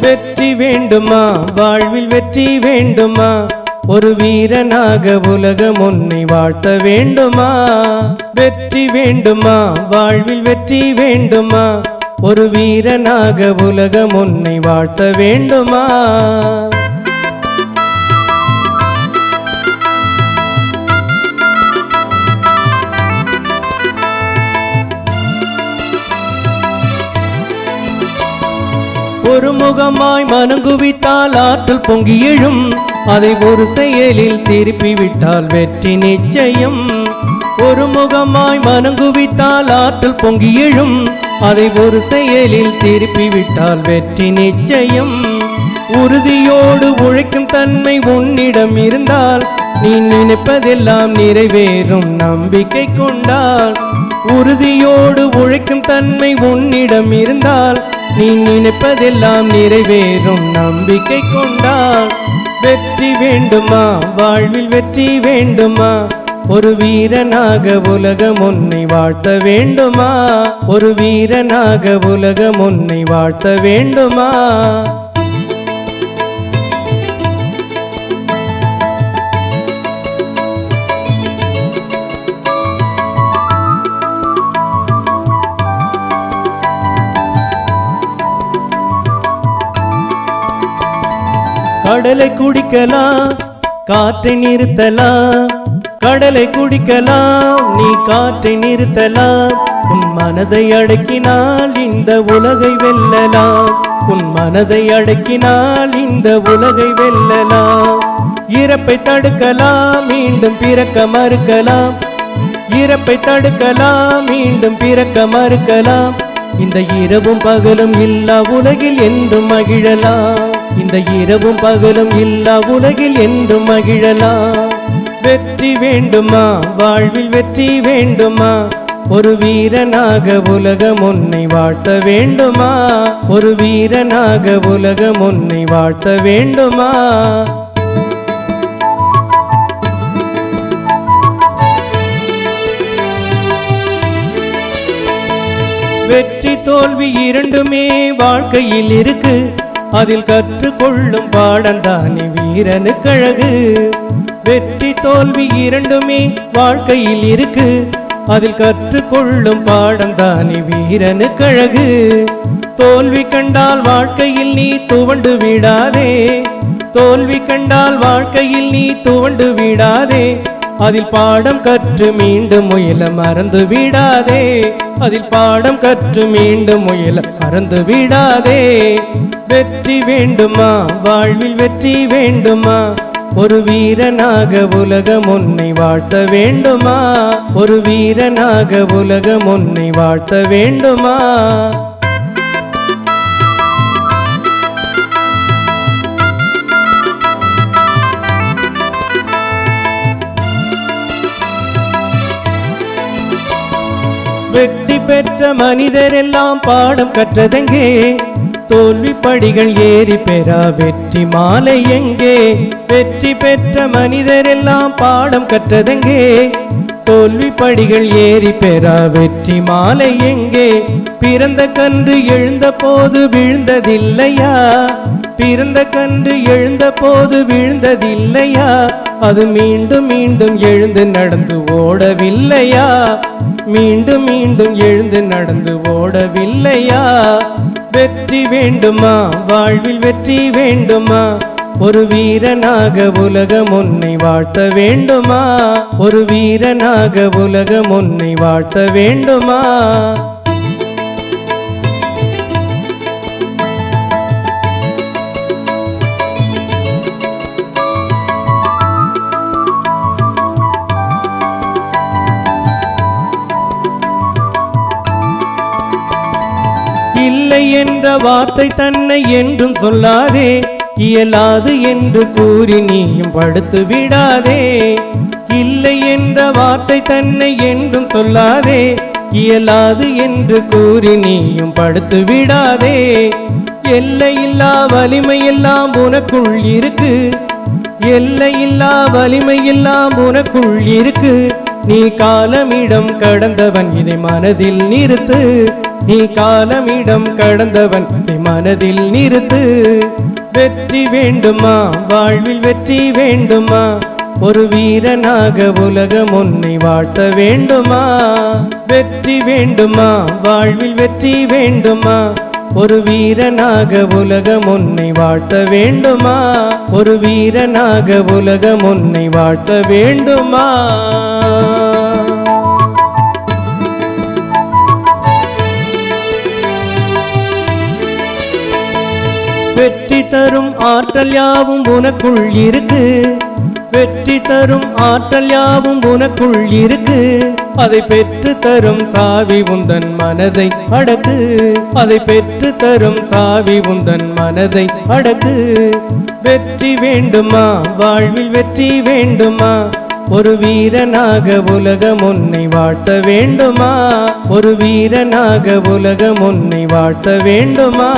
வெற்றி வேண்டுமா? வாழ்வில் வெற்றி வேண்டுமா? ஒரு வீரனாக உலகம் உன்னை வாழ்த்த வேண்டுமா? வெற்றி வேண்டுமா? வாழ்வில் வெற்றி வேண்டுமா? ஒரு வீரனாக உலகம் உன்னை வாழ்த்த வேண்டுமா? ஒரு முகமாய் மனங்குவித்தால் ஆற்றல் பொங்கி எழும். அதை ஒரு செயலில் திருப்பி விட்டால் வெற்றி நிச்சயம். ஒரு முகமாய் மனங்குவித்தால் ஆற்றல் பொங்கி எழும். அதை ஒரு செயலில் திருப்பி விட்டால் வெற்றி நிச்சயம். உறுதியோடு உழைக்கும் தன்மை உன்னிடம் இருந்தால் நீ நினைப்பதெல்லாம் நிறைவேறும். நம்பிக்கை கொண்டால் உறுதியோடு உழைக்கும் தன்மை உன்னிடம் இருந்தால் நீ நினைப்பதெல்லாம் நிறைவேறும். நம்பிக்கை கொண்டால் வெற்றி வேண்டுமா? வாழ்வில் வெற்றி வேண்டுமா? ஒரு வீரனாக உலகம் உன்னை வாழ்த்த வேண்டுமா? ஒரு வீரனாக உலகம் உன்னை வாழ்த்த வேண்டுமா? கடலை குடிக்கலாம் காற்றை நிறுத்தலாம். கடலை குடிக்கலாம் நீ காற்றை நிறுத்தலாம். உன் மனதை அடக்கினால் இந்த உலகை வெல்லலாம். உன் மனதை அடக்கினால் இந்த உலகை வெல்லலாம். இறப்பை தடுக்கலாம் மீண்டும் பிறக்க மறுக்கலாம். இறப்பை தடுக்கலாம் மீண்டும் பிறக்க மறுக்கலாம். இந்த இரவும் பகலும் இல்லா உலகில் என்றும் மகிழலாம். இந்த இரவும் பகலும் இல்லா உலகில் என்றும் மகிழலாம் வெற்றி வேண்டுமா? வாழ்வில் வெற்றி வேண்டுமா? ஒரு வீரனாக உலகம் உன்னை வாழ்த்த வேண்டுமா? ஒரு வீரனாக உலகம் உன்னை வாழ்த்த வேண்டுமா? வெற்றி தோல்வி இரண்டுமே வாழ்க்கையில் இருக்கு. அதில் கற்றுக்கொள்ளும் பாடந்தானே வீரனு கழகு வெற்றி தோல்வி இரண்டுமே வாழ்க்கையில் இருக்கு. அதில் கற்றுக்கொள்ளும் பாடந்தானே வீரனு கழகு தோல்வி கண்டால் வாழ்க்கையில் நீ துவண்டு விடாதே. தோல்வி கண்டால் வாழ்க்கையில் நீ துவண்டு விடாதே. அதில் பாடம் கற்று மீண்டும் முயல மறந்து விடாதே. அதில் பாடம் கற்று மீண்டும் முயல மறந்து விடாதே. வெற்றி வேண்டுமா? வாழ்வில் வெற்றி வேண்டுமா? ஒரு வீரனாக உலகம் உன்னை வாழ்த்த வேண்டுமா? ஒரு வீரனாக உலகம் உன்னை வாழ்த்த வேண்டுமா? வெற்றி பெற்ற மனிதர் எல்லாம் பாடம் கற்றதெங்கே? தோல்வி படிகள் ஏறி பெறா வெற்றி மாலை எங்கே? வெற்றி பெற்ற மனிதர் எல்லாம் பாடம் கற்றதெங்கே? தோல்வி படிகள் ஏறி பெறா வெற்றி மாலை எங்கே? பிறந்த கன்று எழுந்த போது விழுந்ததில்லையா? பிறந்த கன்று எழுந்த போது விழுந்ததில்லையா? அது மீண்டும் மீண்டும் எழுந்து நடந்து ஓடவில்லையா? மீண்டும் மீண்டும் எழுந்து நடந்து ஓடவில்லையா? வெற்றி வேண்டுமா? வாழ்வில் வெற்றி வேண்டுமா? ஒரு வீரனாக உலகம் உன்னை வாழ்த்த வேண்டுமா? ஒரு வீரனாக உலகம் உன்னை வாழ்த்த வேண்டுமா? இல்லை என்ற வார்த்தை தன்னை என்றும் சொல்லாதே. இயலாது என்று கூறி நீயும் படுத்து விடாதே. இல்லை என்ற வார்த்தை தன்னை என்றும் சொல்லாதே. இயலாது என்று கூறி நீயும் படுத்து விடாதே. எல்லையில்லா வலிமையெல்லாம் உனக்குள் இருக்கு. எல்லையில்லா வலிமையெல்லாம் உனக்குள் இருக்கு. நீ காலமிடம் கடந்தவன் இதை மனதில் நிறுத்து. நீ காலமிடம் கடந்தவன் இதை மனதில் நிறுத்து. வெற்றி வேண்டுமா? வாழ்வில் வெற்றி வேண்டுமா? ஒரு வீரனாக உலகம் உன்னை வாழ்த்த வேண்டுமா? வெற்றி வேண்டுமா? வாழ்வில் வெற்றி வேண்டுமா? ஒரு வீரனாக உலகம் உன்னை வாழ்த்த வேண்டுமா? ஒரு வீரனாக உலகம் உன்னை வாழ்த்த வேண்டுமா? வெற்றி தரும் ஆற்றல் யாவும் உனக்குள் இருக்கு. வெற்றி தரும் ஆற்றல் யாவும் உனக்குள் இருக்கு. அதை பெற்று தரும் சாவி உந்தன் மனதை அடக்கு. அதை பெற்று தரும் சாவி உந்தன் மனதை அடக்கு. வெற்றி வேண்டுமா? வாழ்வில் வெற்றி வேண்டுமா? ஒரு வீரனாக உலகம் உன்னை வாழ்த்த வேண்டுமா? ஒரு வீரனாக உலகம் உன்னை வாழ்த்த வேண்டுமா?